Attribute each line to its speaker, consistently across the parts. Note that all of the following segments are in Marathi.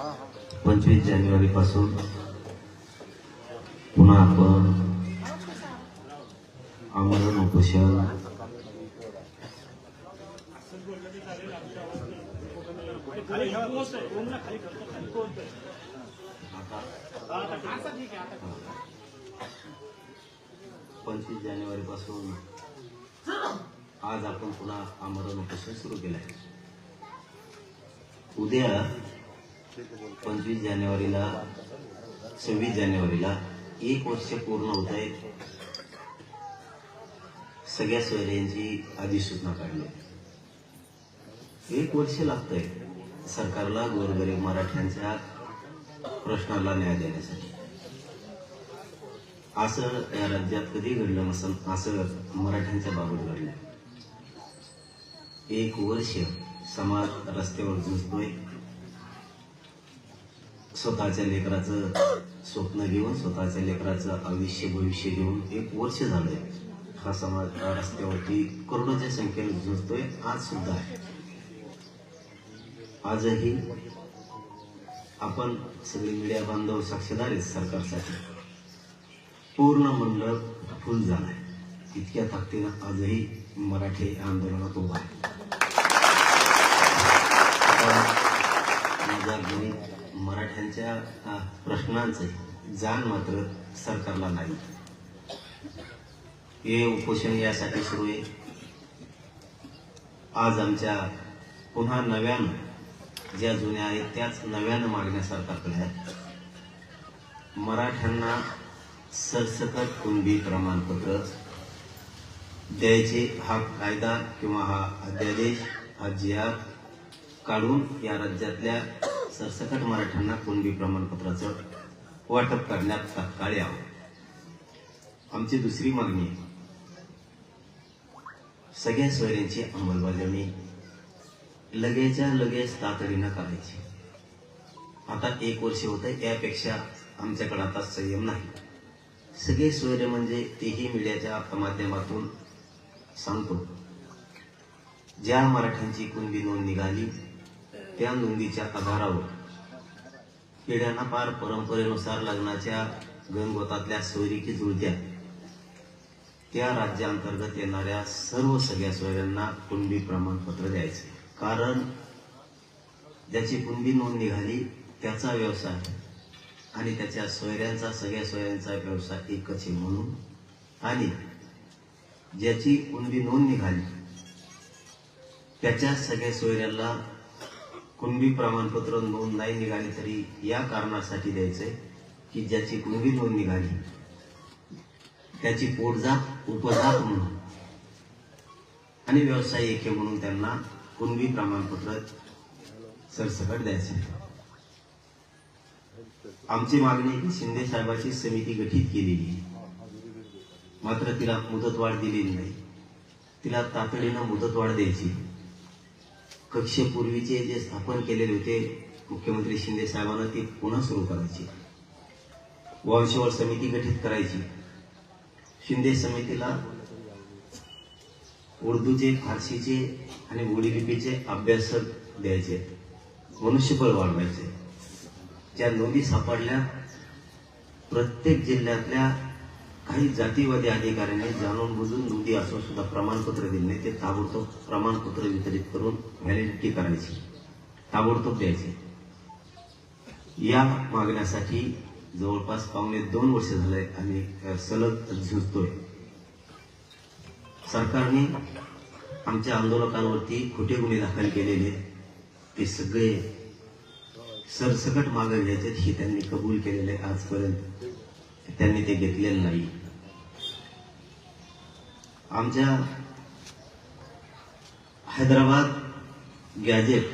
Speaker 1: पंचवीस जानेवारीपासून पुन्हा आपण आमरण उपोषण. पंचवीस जानेवारीपासून आज आपण पुन्हा आमरण उपोषण सुरू केलं आहे. उद्या पंचवीस जानेवारीला सव्वीस जानेवारीला एक वर्ष पूर्ण होत आहे सगळ्या सोयऱ्यांची अधिसूचना काढली. एक वर्ष लागतंय सरकारला गोरगरीब मराठ्यांच्या प्रश्नाला न्याय देण्यासाठी. असं या राज्यात कधी घडलं नसल असं मराठ्यांच्या बाबत घडलं. एक वर्ष समाज रस्त्यावर झुजतोय. स्वतःच्या लेकराचं स्वप्न घेऊन स्वतःच्या लेकराचं आयुष्य भविष्य घेऊन एक वर्ष झालंय. हा समाज रस्त्यावरती करोडोच्या संख्येने झुजतोय आज सुद्धा आहे. आजही आपण सगळे मीडिया बांधव साक्षीदार आहेत सरकारसाठी. पूर्ण मंडळ फुल झालाय. इतक्या ताकदीनं आजही मराठी आंदोलनात उभा आहे. मराठ्यांच्या प्रश्नांचे जाण मात्र सरकारला नाही. हे उपोषण यासाठी सुरू आहे. आज आमच्या पुन्हा नव्यानं ज्या जुन्या आहेत त्याच नव्यानं मागण्या सरकारकडे आहेत. मराठ्यांना सरसकट कुंभी प्रमाणपत्र द्यायचे हा कायदा किंवा हा अध्यादेश हा जिहाद काढून या राज्यातल्या सरसकट मराठ्यांना कुणबी प्रमाणपत्राचं वाटप करण्यात तात्काळ यावं. आमची दुसरी मागणी सगळ्या सोयऱ्यांची अंमलबजावणी लगेच्या लगेच तातडीनं करायची. आता एक वर्ष होत आहे यापेक्षा आमच्याकडे आता संयम नाही. सगळे सोयरे म्हणजे तेही मीडियाच्या माध्यमातून सांगतो. ज्या मराठ्यांची कुणबी नोंद निघाली त्या नोंदीच्या आधारावर पिढ्यांना पार परंपरेनुसार लग्नाच्या गणगोतातल्या सोयरीकी जुळत्या त्या राज्यांतर्गत येणाऱ्या सर्व सगळ्या सोयऱ्यांना कुणबी प्रमाणपत्र द्यायचे. कारण ज्याची कुणबी नोंद निघाली त्याचा व्यवसाय आणि त्याच्या सोयऱ्यांचा सगळ्या सोयऱ्यांचा व्यवसाय एकच आहे म्हणून. आणि ज्याची कुणबी नोंद निघाली त्याच्या सगळ्या सोयऱ्याला कुणबी प्रमाणपत्र नोंद नाही निघाली तरी या कारणासाठी द्यायचंय की ज्याची कुणबी नोंद निघाली त्याची पोटजात उपजात म्हणून. आणि व्यवसाय एके म्हणून त्यांना कुणबी प्रमाणपत्र सरसकट द्यायचे आमची मागणी आहे की शिंदे साहेबांची समिती गठीत केलेली मात्र तिला मुदतवाढ दिलेली नाही. तिला तातडीनं मुदतवाढ द्यायची कक्षेपूर्वीचे जे स्थापन केलेले होते मुख्यमंत्री शिंदे साहेबांना ते पुन्हा सुरू करायचे. वंशवळ समिती गठीत करायची. शिंदे समितीला उर्दूचे फारसीचे आणि बोलीलिपीचे अभ्यासक द्यायचे. मनुष्यबळ वाढवायचे. ज्या नोंदी सापडल्या प्रत्येक जिल्ह्यातल्या काही जातीवादी अधिकाऱ्यांनी जाणून बुजून दुधी असून सुद्धा प्रमाणपत्र दिले नाही. ते ताबडतोब प्रमाणपत्र वितरित करून व्हॅलिडिटी करायची. ताबडतोब द्यायचे. या मागण्यासाठी जवळपास पावणे दोन वर्ष झाले आम्ही सलग झुजतोय सरकारने आमच्या आंदोलकांवरती खोटे गुन्हे दाखल केलेले ते सगळे सरसकट मागे घ्यायचे हे त्यांनी कबूल केलेले आजपर्यंत. त्यांनी ते घेतलेलं नाही. आमच्या हैदराबाद गॅजेट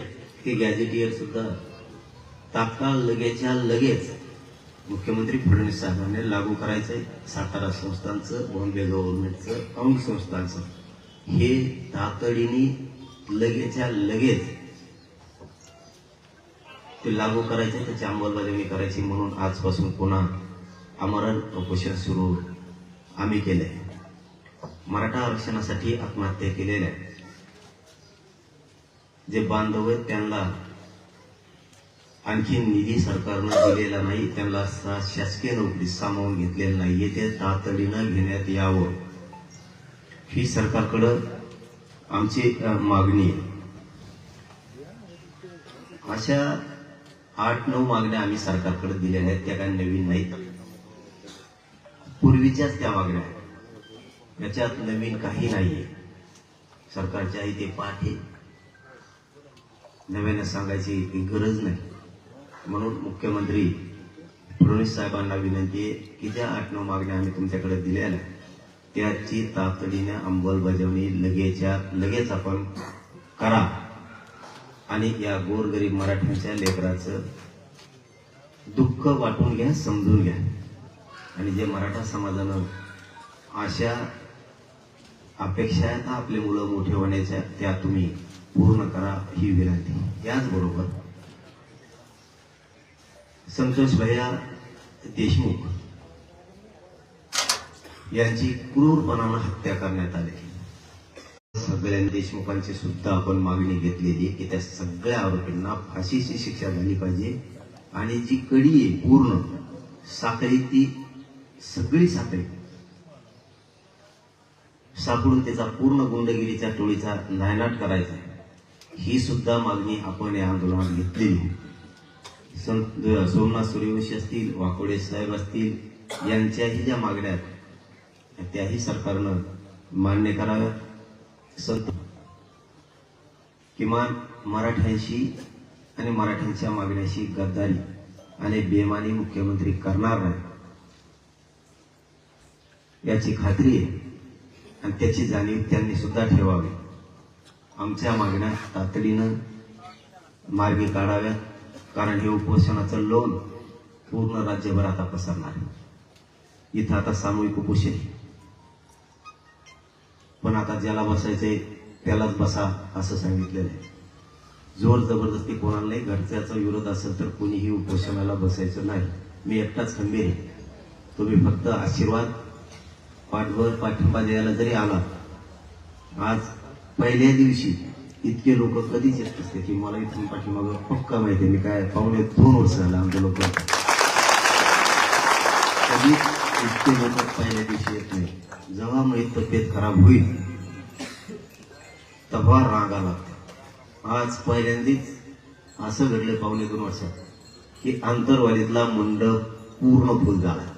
Speaker 1: हे गॅजेटियर सुद्धा तात्काळ लगेच्या लगेच मुख्यमंत्री फडणवीस साहेबांनी लागू करायचंय. सातारा संस्थांचं बॉम्बे गव्हर्नमेंटचं अंग संस्थांचं. हे तातडीने लगेच्या लगेच ते लागू करायचे त्याची अंमलबजावणी करायची म्हणून आजपासून पुन्हा आमरण उपोषण सुरू आम्ही केलंय. मराठा आरक्षणासाठी आत्महत्या केलेल्या जे बांधव आहेत त्यांना आणखी निधी सरकारनं दिलेला नाही. त्यांना शासकीय नोकरी सामावून घेतलेलं नाही येथे तातडीनं घेण्यात यावं. ही सरकारकडं आमची मागणी आहे. अशा आठ नऊ मागण्या आम्ही सरकारकडे दिलेल्या आहेत. त्या काही नवीन नाहीत. पूर्वीच्याच त्या मागण्या आहेत. याच्यात नवीन काही नाहीये. सरकारच्या इथे पाठ आहे. नव्यानं सांगायची गरज नाही. म्हणून मुख्यमंत्री फडणवीस साहेबांना विनंती आहे की ज्या आठ नऊ मागण्या आम्ही तुमच्याकडे दिल्या त्याची तातडीने अंमलबजावणी लगेच्या लगेच आपण करा. आणि या गोरगरीब मराठ्यांच्या लेकराचं दुःख वाटून घ्या समजून घ्या. आणि जे मराठा समाजानं अशा अपेक्षा आहेत आपले मुलं मोठे होण्याच्या त्या तुम्ही पूर्ण करा ही विनंती. याचबरोबर संतोष भैया देशमुख यांची क्रूरपणानं हत्या करण्यात आली. सगळ्या देशमुखांची सुद्धा आपण मागणी घेतलेली की त्या सगळ्या आरोपींना फाशीची शिक्षा झाली पाहिजे आणि जी कडी आहे पूर्ण साखळी ती सगळी साखळी सापडून त्याचा पूर्ण गुंडगिरीच्या टोळीचा नायनाट करायचा ही सुद्धा मागणी आपण या आंदोलनात घेतलेली संत सोमनाथ सूर्यवंशी असतील वाकोडे साहेब असतील यांच्याही ज्या मागण्या आहेत त्याही सरकारनं मान्य कराव्यात. संत किमान मराठ्यांशी आणि मराठ्यांच्या मागण्याशी गद्दारी आणि बेमानी मुख्यमंत्री करणार नाही याची खात्री आहे. आणि त्याची जाणीव त्यांनी सुद्धा ठेवावी. आमच्या मागण्या तातडीनं मार्गी काढाव्यात कारण हे उपोषणाचं लोन पूर्ण राज्यभर आता पसरणार आहे. इथं आता सामूहिक उपोषण पण आता ज्याला बसायचंय त्यालाच बसा असं सांगितलेलं आहे. जोर जबरदस्ती कोणालाही घरच्याचा विरोध असेल तर कोणीही उपोषणाला बसायचं नाही. मी एकटाच खंबीर आहे. तुम्ही फक्त आशीर्वाद पाठभर पाठिंबा द्यायला जरी आला आज पहिल्या दिवशी इतके लोक कधीच येत असते की मला इथून पाठीमागं पक्का माहिती मी काय पाहुणे दोन वर्ष झालं आमच्या लोक कधीच इतके लोक पहिल्या दिवशी येत नाही जेव्हा मग तब्येत खराब होईल तेव्हा राग आला. आज पहिल्यांदाच असं घडलं पाहुणे दोन वर्षात की आंतरवालीतला मंडप पूर्ण फुल झाला.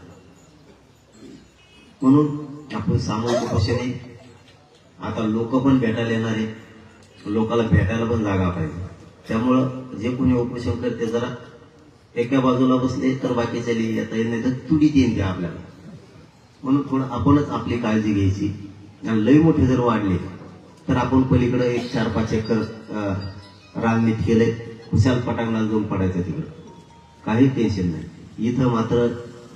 Speaker 1: म्हणून आपण सामूहिक उपोषण आता लोक पण भेटायला येणार आहे. लोकाला भेटायला पण जागा पाहिजे. त्यामुळं जे कोणी उपोषण करते जरा एका बाजूला बसले तर बाकीच्या येता येईल नाही. तर तुडीत येईन ते आपल्याला. म्हणून थोडं आपणच आपली काळजी घ्यायची. आणि लई मोठे जर वाढले तर आपण पलीकडे एक चार पाच एकर अं, केलंय. खुशाल पटांगणाला जाऊन पडायचं तिकडं. काही टेन्शन नाही. इथं मात्र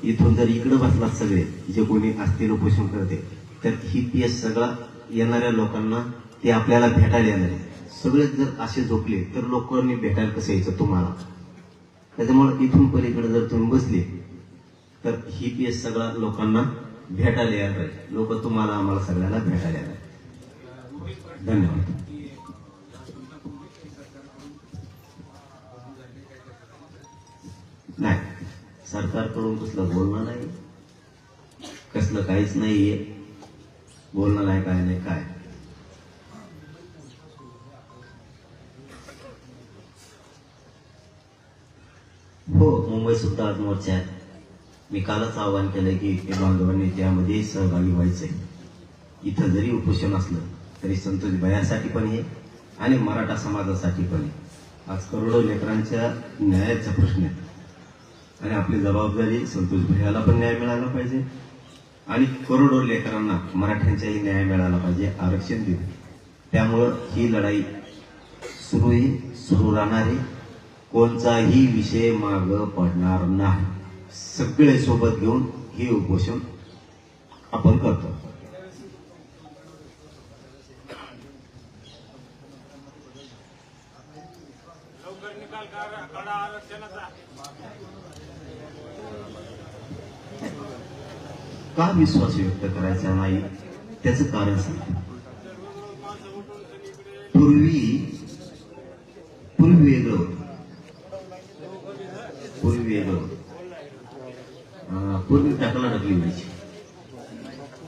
Speaker 1: इथून जर इकडं बसलात सगळे जे कोणी असतील उपोषण करते तर ही पीएस सगळा येणाऱ्या लोकांना ते आपल्याला भेटायला येणार आहे. सगळे जर असे झोपले तर लोकांनी भेटायला कसं यायचं तुम्हाला? त्याच्यामुळे इथून पलीकडे जर तुम्ही बसले तर ही पीएस सगळा लोकांना भेटायला येणार लोक तुम्हाला आम्हाला सगळ्याला भेटायला येणार धन्यवाद. नाही. सरकारकडून कसलं बोलणं नाही? कसलं काहीच नाहीये. बोलणं नाही काय नाही काय? हो मुंबई सुद्धा आज मोर्चा आहे. मी कालच आवाहन केलंय की ते बांधवांनी त्यामध्ये सहभागी व्हायचंय. इथं जरी उपोषण असलं तरी संतोष भयासाठी पण आहे आणि मराठा समाजासाठी पण आहे. आज करोडो लेकरांच्या न्यायाचा प्रश्न आहे. आणि आपली जबाबदारी संतोष भैयाला पण न्याय मिळाला पाहिजे. आणि करोडो लेकरांना मराठ्यांचाही न्याय मिळाला पाहिजे आरक्षण देऊन त्यामुळं ही लढाई सुरू आहे सुरू राहणार आहे. कोणताही विषय माग पडणार नाही. सगळे सोबत घेऊन हे उपोषण आपण करतो. का विश्वास व्यक्त करायचा नाही? त्याचं कारण सांग. पूर्वी पूर्वी वेगळं पूर्वी वेगळं पूर्वी टाकला टाकली व्हायची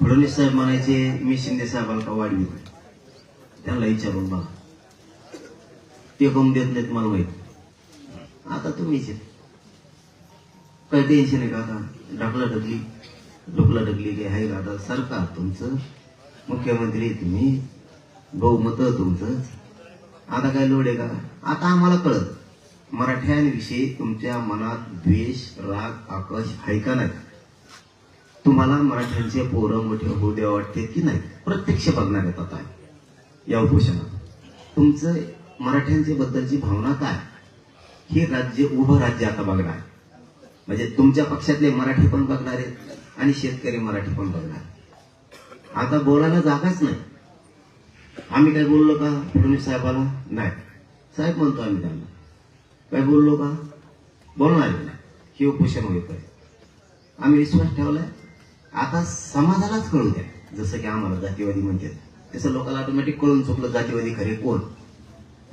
Speaker 1: फडणवीस साहेब म्हणायचे मी शिंदे साहेबांना का वाढवी त्यांना विचारून बघा. ते कम देत नाहीत मला माहीत आता तुम्हीच काही काय टेन्शन आहे का आता? ढकला ढकली ढोकला ढकली आहे दादा आता सरकार तुमचं. मुख्यमंत्री तुम्ही. बहुमत तुमचं. आता काय लोड आहे का? आता आम्हाला कळत मराठ्यांविषयी तुमच्या मनात द्वेष राग आकर्ष आहे का नाही? तुम्हाला मराठ्यांचे पोरं मोठे होऊ द्या वाटते की नाही? प्रत्यक्ष बघणार आहेत आता. या उपोषणात. तुमचं मराठ्यांच्या बद्दलची भावना काय? हे राज्य उभं राज्य आता बघणार आहे. म्हणजे तुमच्या पक्षातले मराठी पण बघणार आहेत. आणि शेतकरी मराठी पण बघणार. आता बोलायला जागाच नाही. आम्ही काय बोललो का? फडणवीस साहेबाला? नाही. साहेब म्हणतो आम्ही त्यांना. काय बोललो का? बोलणार नाही हे उपोषण होत आहे आम्ही विश्वास ठेवलाय. आता समाजालाच कळू द्या. जसं की आम्हाला जातीवादी म्हणजे तसं लोकांना ऑटोमॅटिक कळून चुकलं जातीवादी खरे कोण?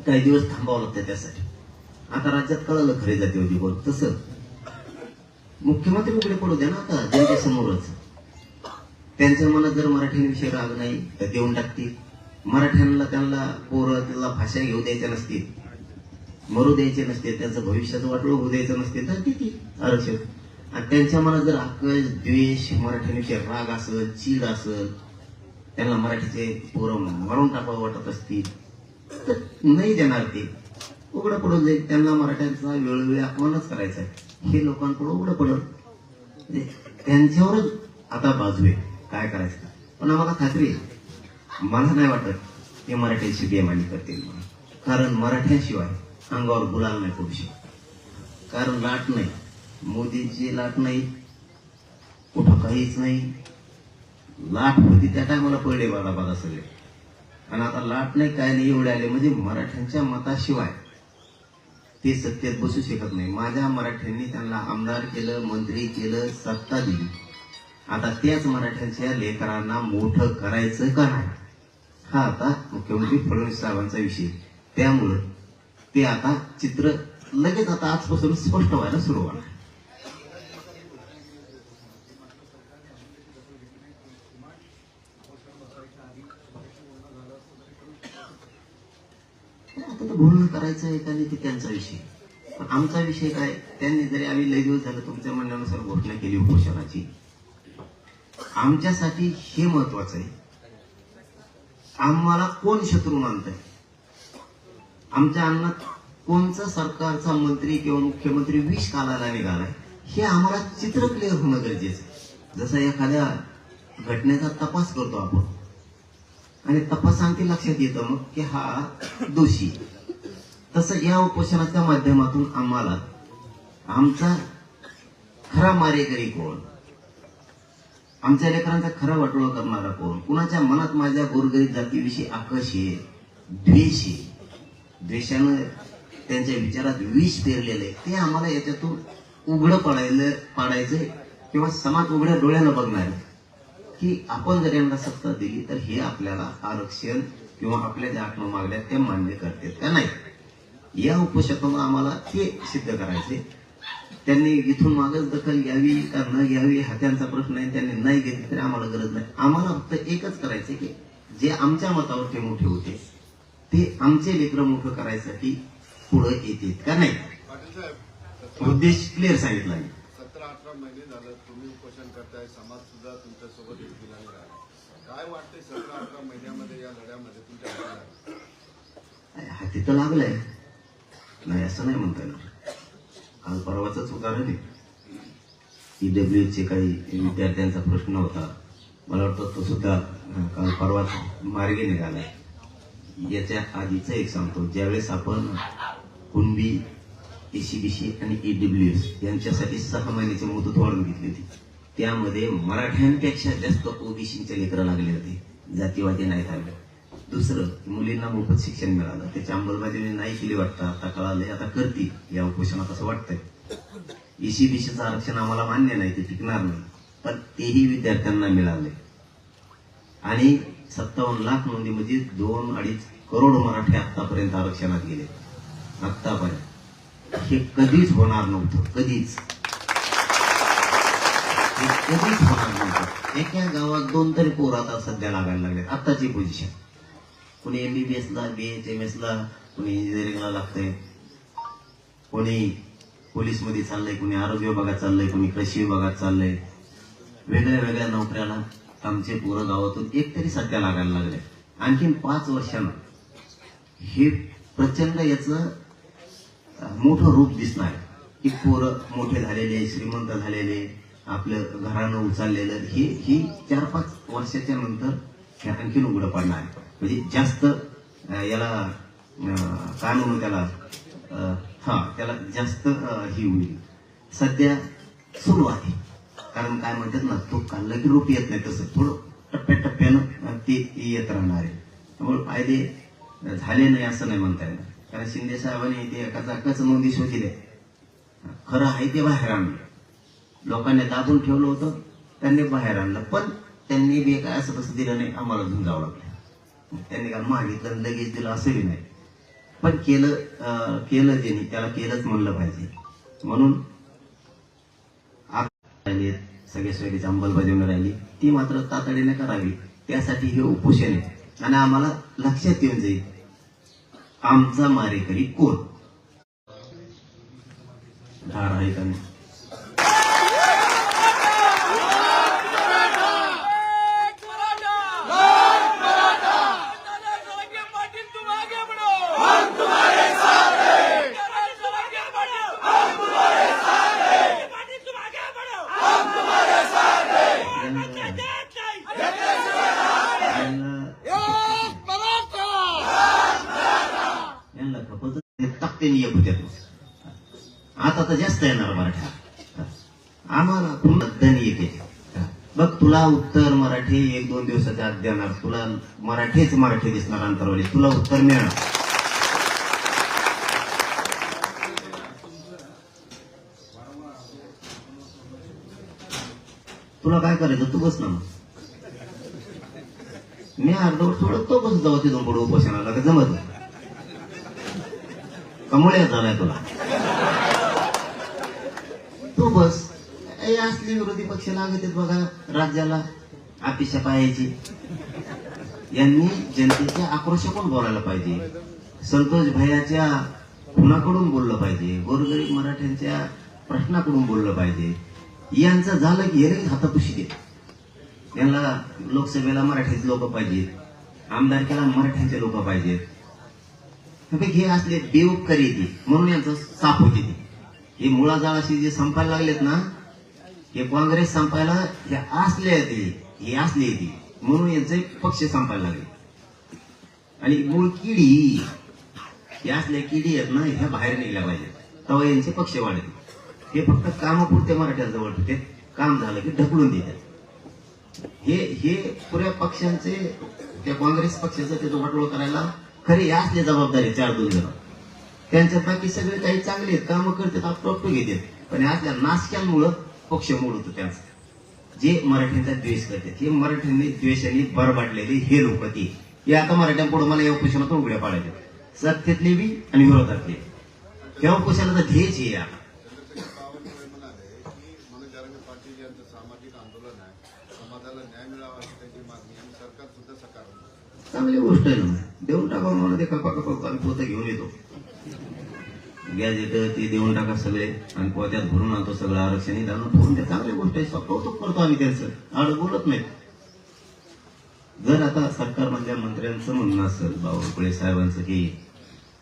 Speaker 1: काही दिवस थांबावं लागतं त्यासाठी. आता राज्यात कळलं खरे जातीवादी कोण? तसं. मुख्यमंत्री उघडे पडू द्या ना आता जनतेसमोरच. त्यांच्या मनात जर मराठ्यांविषयी राग नाही तर देऊन टाकतील. मराठ्यांना त्यांना पोरं त्याला भाषा घेऊ द्यायच्या नसतील. मरू द्यायचे नसते त्यांचं भविष्याचं वाटलं होऊ द्यायचं नसते तर किती? आरक्षण. आणि त्यांच्या मनात जर आकश द्वेष मराठ्यांविषयी राग असेल चीड असेल त्यांना मराठीचे पोरं मारून टाकावं वाटत असतील तर नाही देणार ते. उघडं पडून जाईल. त्यांना मराठ्यांचा वेळोवेळी अपमानच करायचा आहे. हे लोकांकडून उघडं पडलं. त्यांच्यावरच आता बाजू आहे. काय करायचं पण आम्हाला खात्री आहे. मला नाही वाटत ते मराठ्यांशी बेमानी करतील म्हणून. कारण मराठ्यांशिवाय अंगावर गुलाल नाही पडू शकत. कारण लाट नाही. मोदीची लाट नाही. कुठं काहीच नाही. लाट होती त्या टायमाला पडले बाबा बघा सगळे. आणि आता लाट नाही काय नाही एवढे आले. म्हणजे मराठ्यांच्या मताशिवाय ते सत्तेत बसू शकत नाही. माझ्या मराठ्यांनी त्यांना आमदार केलं मंत्री केलं सत्ता दिली. आता त्याच मराठ्यांच्या लेकरांना मोठं करायचं का नाही? हा आता मुख्यमंत्री फडणवीस साहेबांचा विषय. त्यामुळं ते आता चित्र लगेच आता आजपासून स्पष्ट व्हायला सुरू होणार आता तर बोलणं करायचं आहे का नाही ते त्यांचा विषय. पण आमचा विषय काय त्यांनी जरी आम्ही लय दिवस झालं तुमच्या म्हणण्यानुसार घोषणा केली उपोषणाची. आमच्यासाठी हे महत्वाचं आहे. आम्हाला कोण शत्रू मानतंय? आमच्या अन्नात कोणचा सरकारचा मंत्री किंवा मुख्यमंत्री विष कालाला निघालाय हे आम्हाला चित्र क्लिअर होणं गरजेचं आहे. जसं एखाद्या घटनेचा तपास करतो आपण. आणि तपासांती लक्षात येतं मग की हा दोषी तसं या उपोषणाच्या माध्यमातून आम्हाला आमचा खरा मारेकरी कोण? आमच्या लेकरांचा खरा वाटोळा करणारा कोण? कुणाच्या मनात माझ्या गोरगरीब जातीविषयी आकर्ष आहे? द्वेष आहे. द्वेषानं त्यांच्या विचारात विष पेरलेलं आहे. ते आम्हाला याच्यातून उघडं पडायला पाडायचं किंवा समाज उघड्या डोळ्यानं बघणार की आपण जर यांना सत्ता दिली तर हे आपल्याला आरक्षण किंवा आपल्या ज्या आत्ममागल्या त्या मान्य करतात का नाही? या उपोषणातून आम्हाला ते सिद्ध करायचे. त्यांनी इथून मागच दखल घ्यावी का न घ्यावी हा त्यांचा प्रश्न आहे. त्यांनी नाही घेतली तरी आम्हाला गरज नाही. आम्हाला फक्त एकच करायचं की जे आमच्या मतावर ते मोठे होते ते आमचे लेकरं मोठं करायसाठी पुढे येतील का नाही? उद्देश क्लिअर सांगितला मी
Speaker 2: सतरा अठरा महिने झालं तुम्ही उपोषण करताय समाज सुद्धा तुमच्यासोबत काय वाटतंय सतरा अठरा महिन्यामध्ये या लढ्यामध्ये तुमच्या?
Speaker 1: हाती तर लागलंय. नाही असं नाही म्हणता येणार. काल परवाच उदाहरण आहे ईडब्ल्यूचे काही विद्यार्थ्यांचा प्रश्न होता. मला वाटतं तो सुद्धा काल परवाच मार्गे निघालाय. याच्या आधीच एक सांगतो. ज्यावेळेस आपण कुणबी एसीबीसी आणि ईडब्ल्यू एस यांच्यासाठी सहा महिन्याची मुदत वाढून घेतली होती त्यामध्ये मराठ्यांपेक्षा जास्त ओबीसीचे लेकरं लागले होते. जातीवादी नाही झाले दुसरं मुलींना मोफत शिक्षण मिळालं. त्याची अंमलबजावणी नाही केली वाटतं. आता कळालंय आता करतील. या उपोषणात असं वाटतंय. ईसीबीसीचं आरक्षण आम्हाला मान्य नाही ते टिकणार नाही. पण तेही विद्यार्थ्यांना मिळाले आणि सत्तावन्न लाख नोंदी म्हणजे दोन अडीच करोड मराठी आतापर्यंत आरक्षणात गेले. आतापर्यंत हे कधीच होणार नव्हतं. कधीच. हे कधीच होणार नव्हतं. एका गावात दोन तरी पोर आता सध्या लागायला लागले आत्ताची पोझिशन कोणी M B B H M एसला कोणी इंजिनिअरिंगला लागतंय. कोणी पोलीसमध्ये चाललंय कोणी आरोग्य विभागात चाललंय कोणी कृषी विभागात चाललंय. वेगळ्या वेगळ्या नोकऱ्याला आमचे पोरं गावातून एक तरी सध्या लागायला लागले. आणखीन पाच वर्षानं हे प्रचंड याचं मोठं रूप दिसणार आहे. की पोरं मोठे झालेले श्रीमंत झालेले आपलं घरानं उचललेलं हे ही चार पाच वर्षाच्या नंतर हे आणखीन उघडं पडणार आहे. म्हणजे जास्त याला काय म्हणू त्याला हा त्याला जास्त ही होईल. सध्या सुरू आहे. कारण काय म्हणतात ना तो काढला की रूप येत नाही तसं. थोडं टप्प्याटप्प्यानं ते येत राहणार आहे. त्यामुळे फायदे झाले नाही असं नाही म्हणता येणार. कारण शिंदे साहेबांनी ते एका जागाच नोंदी शोधिले खरं आहे ते बाहेर आणलं. लोकांनी दाबून ठेवलं होतं त्यांनी बाहेर आणलं. पण त्यांनी बी काय असं तसं दिलं नाही. आम्हाला घेऊन जावं लागलं. त्यांनी काल मागितलं लगेच दिलं असंही नाही. पण केलं केलं ज्यांनी त्याला केलंच म्हणलं पाहिजे. म्हणून आप- राहिली सगळे सगळीची अंमलबजावणी राहिली. ती मात्र तातडीने करावी. त्यासाठी हे उपोषण आहे. आणि आम्हाला लक्षात येऊन जाईल आमचा मारेकरी कोण? धार आहे का नाही? तुला उत्तर मराठी एक दोन दिवसाच्या आत देणार. तुला मराठीच मराठी दिसणार अंतरवाली. तुला उत्तर मिळणार. तुला काय करायचं? तू बस ना मग. मी अर्धवट सोडत तो बस जाऊ तिथून पुढे उपोषणाला. का जमत कमळ्या झालाय तुला. तू बस. हे असले विरोधी पक्ष लागत आहेत बघा राज्याला अपेक्षा पाहायची. यांनी जनतेच्या आक्रोशाकडून बोलायला पाहिजे? संतोष भयाच्या खुनाकडून बोललं पाहिजे. गोरगरीब मराठ्यांच्या प्रश्नाकडून बोललं पाहिजे. यांचं झालं की हे हातापुशी दे यांना लोकसभेला मराठीचे लोक पाहिजेत. आमदारकीला मराठ्यांचे लोक पाहिजेत. हे असले बेऊप येते म्हणून यांचं साप होते ते. हे मुळाजाळाशी जे संपायला लागलेत ना हे काँग्रेस संपायला हे असले ते हे असले ते. म्हणून यांचे पक्ष संपायला लागले. आणि मूळ किडी हे असल्या किडी आहेत ना ह्या बाहेर निघल्या पाहिजेत तेव्हा यांचे पक्ष वाढते हे फक्त कामापुरते मराठ्या जवळ ठेवते. काम झालं की ढकलून देतात. हे हे पुऱ्या पक्षांचे त्या काँग्रेस पक्षाचं त्याचं वाटोळ करायला खरे हे असले जबाबदारी चार दोन जण. त्यांच्या बाकी सगळे काही चांगले आहेत कामं करतात आपोआप घेतात. पण या असल्या नाशक्यांमुळं पक्ष मूळ होतं त्यांचं. जे मराठ्यांचा द्वेष करतात हे मराठ्यांनी द्वेषाने बरबाडलेले हे लोक ते. हे आता मराठ्यांपुढे मला या उपोषणातून उघड्या पाडायचे सत्तेतले बी आणि विरोधातले. या उपोषणाचा ध्येयच हे आहे आता. चांगली गोष्ट आहे ना. देऊन टाका मला ते कपा कपा आम्ही पोतं घेऊन येतो. गॅस येतं ते देऊन टाका सगळे. आणि पोत्यात भरून आणतो सगळं आरक्षण इथं ठेवून त्या चांगली गोष्ट आहे. कौतुक करतो आम्ही त्यांचं आड बोलत नाही जर आता सरकारमधल्या मंत्र्यांचं म्हणणं असेल बावनकुळे साहेबांचं की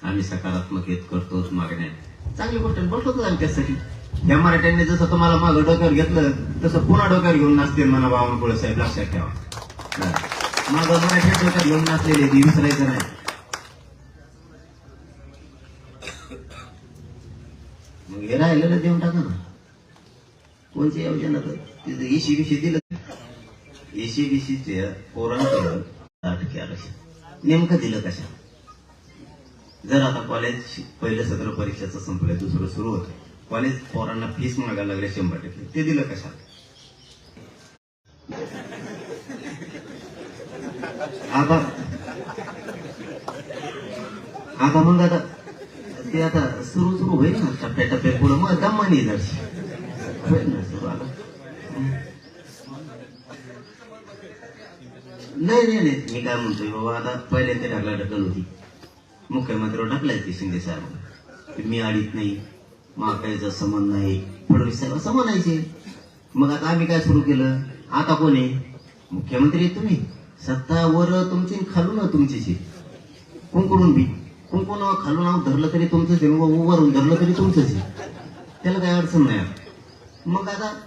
Speaker 1: आम्ही सकारात्मक येत करतो मागण्या. चांगली गोष्ट आहे. आम्ही त्यासाठी. या मराठ्यांनी जसं तुम्हाला मागं डोक्यावर घेतलं तसं पुन्हा डोक्यावर घेऊन नाचतील म्हणा बावनकुळे साहेब. लक्षात ठेवा. मागं मराठी डोक्यात घेऊन नाचलेले विसरायचं नाही. हे राहिलेलं देऊन टाका ना. कोणची योजना तर? तिथं एशी बिशी दिलं. एशी बिशीचे पोरांकडून दहा टक्के आरक्षण नेमकं दिलं कशा? जर आता कॉलेज पहिलं सत्र परीक्षेचं संपलं दुसरं सुरू होतं. कॉलेज पोरांना फीस मागायला लागले शंभर टक्के. ते दिलं कशा? आता आता मग आता ते आता सुरू सुरू होईल ना टप्प्या टप्प्या पुढे. मग आता जरशी होईल ना सुरू नाही नाही नाही. मी काय म्हणतोय बाबा आता पहिल्यांदा ढकला ढकल होती. मुख्यमंत्र्यावर ढकलाय ते शिंदे साहेब. मी आडीत नाही महाकायचा समान नाही. फडणवीस साहेब असं म्हणायचे मग आता आम्ही काय सुरू केलं? आता कोण आहे? मुख्यमंत्री तुम्ही. सत्तावर तुमची खालू खालून तुमचीच कोण करून बी? कुंकून खालून नाव धरलं तरी तुमचंच आहे व वरून धरलं तरी तुमचंच आहे. त्याला काही अडचण नाही. आता. मग आता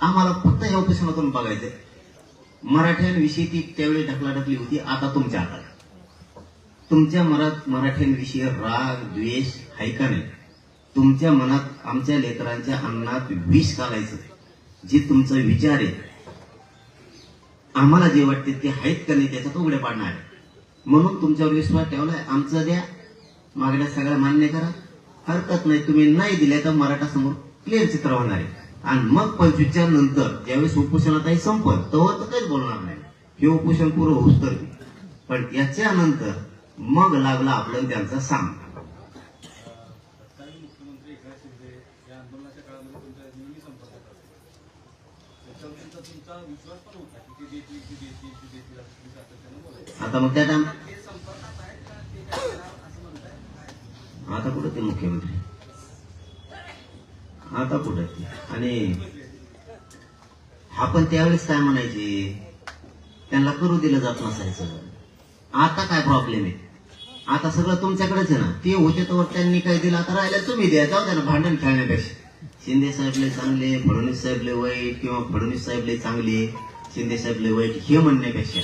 Speaker 1: आम्हाला फक्त या उपोषणातून बघायचंय. मराठ्यांविषयी ती त्यावेळी ढकलाढकली होती आता तुमच्या हातात. तुमच्या मनात मराठ्यांविषयी राग द्वेष आहे का नाही? तुमच्या मनात आमच्या लेकरांच्या अन्नात विष घालायचं जे तुमचा विचार आहे. आम्हाला जे वाटते ते आहेत का नाही त्याच्यात उघडे पाडणार आहे. म्हणून तुमच्यावर विश्वास ठेवलाय. आमचं द्या मागण्या सगळ्या मान्य करा. हरकत नाही तुम्ही नाही दिल्या तर मराठा समोर क्लिअर चित्र होणार आहे. आणि मग पंचवीसच्या नंतर ज्यावेळेस उपोषणातही संपल तेव्हा तर काहीच बोलणार नाही. हे उपोषण पुरं होऊस तर पण याच्या नंतर मग लागला आपलं आणि त्यांचा
Speaker 3: बोलायचं.
Speaker 1: आता मग त्या टाइम
Speaker 3: ते संपर्कात आहेत का ते काय करणार असं म्हणताय
Speaker 1: आता कुठं ते मुख्यमंत्री? आता कुठं ते? आणि हा पण त्यावेळेस काय म्हणायचे? त्यांना करू दिलं जात नसायचं. आता काय प्रॉब्लेम आहे? आता सगळं तुमच्याकडेच आहे ना. ते होते तर त्यांनी काय दिलं? आता राहिलं तुम्ही द्या. जाऊ द्या ना भांडण खेळण्यापेक्षा. शिंदे साहेबले चांगले फडणवीस साहेबले वाईट किंवा फडणवीस साहेबले चांगले शिंदे साहेबले वाईट हे म्हणण्यापेक्षा.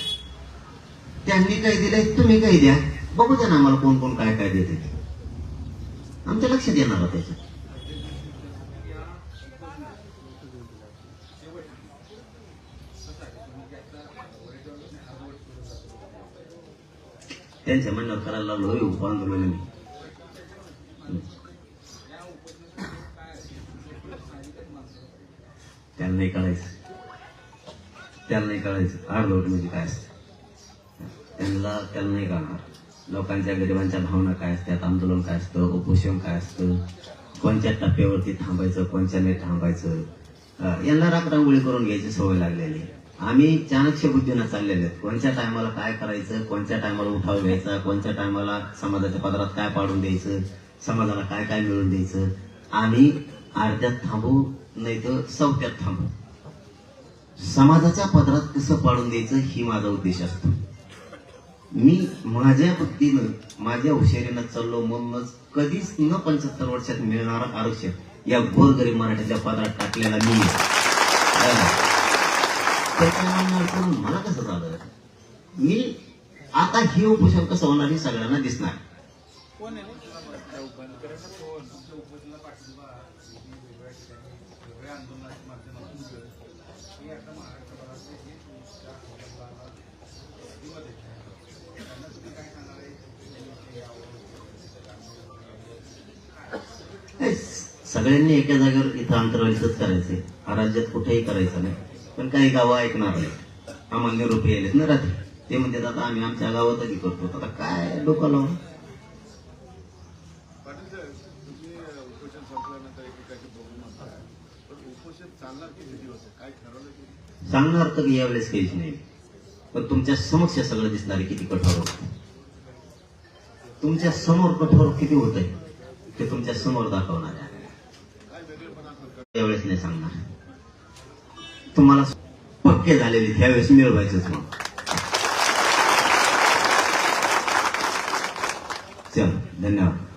Speaker 1: त्यांनी काय दिलंय तुम्ही काय द्या. बघू द्या ना आम्हाला कोण कोण काय काय देते ते. आमच्या लक्षात येणार त्याच्यात त्यांच्या म्हणण्यावर करायला लागलो होय उप आंदोलन मी त्यांना नाही कळायचं. त्यांना नाही कळायचं. आडलोट म्हणजे काय असतं? त्यांना त्यांना नाही कळणार. लोकांच्या गरिबांच्या भावना काय असतात? आंदोलन काय असतं? उपोषण काय असतं? कोणत्या टप्प्यावरती थांबायचं? कोणत्या नाही थांबायचं? यांना यांना राखरांगोळी करून घ्यायची सवय लागलेली आम्ही चाणक्य बुद्धीनं चाललेले आहेत. कोणत्या टायमाला काय करायचं? कोणत्या टायमाला उठाव घ्यायचा? कोणत्या टायमाला समाजाच्या पदरात काय पाडून द्यायचं? समाजाला काय काय मिळवून द्यायचं? आम्ही अर्ध्यात थांबू नाही तर सौत्यात थांबू. समाजाच्या पदरात कसं पाडून द्यायचं? ही माझा उद्देश असतो. मी माझ्या बुद्धीनं माझ्या हुशारीनं चाललो म्हणूनच कधीच न पंच्याहत्तर वर्षात मिळणारं आरक्षण या गोरगरीब मराठीच्या पदरात टाकलेला मी. आहे. मला कसं झालं? मी आता हे उपोषण कसं होणार हे सगळ्यांना दिसणार
Speaker 3: त्या उपोषणाला पाठिंबा वेगवेगळ्या ठिकाणी वेगवेगळ्या आंदोलनाच्या माध्यमातून मिळेल हे आता महाराष्ट्रभरातले हे तुमच्या आंदोलनाला पाठिंबा देत आहे त्यांना तुम्ही काय सांगणार आहे त्यांनी यावं
Speaker 1: हे सगळ्यांनी एका जागेवर इथं अंतराळीच करायचे. हा राज्यात कुठेही करायचं नाही. पण काही गावं ऐकणार नाही आम्हाला निरोप यायलेत. ना रात्री ते म्हणतात आता आम्ही आमच्या गावातही करतो. आता काय डोकं लावून सांगणार तर यावेळेस काहीच नाही. पण तुमच्या समक्ष सगळं दिसणार किती कठोर तुमच्यासमोर कठोर किती होत आहे ते तुमच्यासमोर दाखवणार आहे त्यावेळेस नाही सांगणार. तुम्हाला पक्के झालेले त्यावेळेस मिळवायचंच मग. चल धन्यवाद.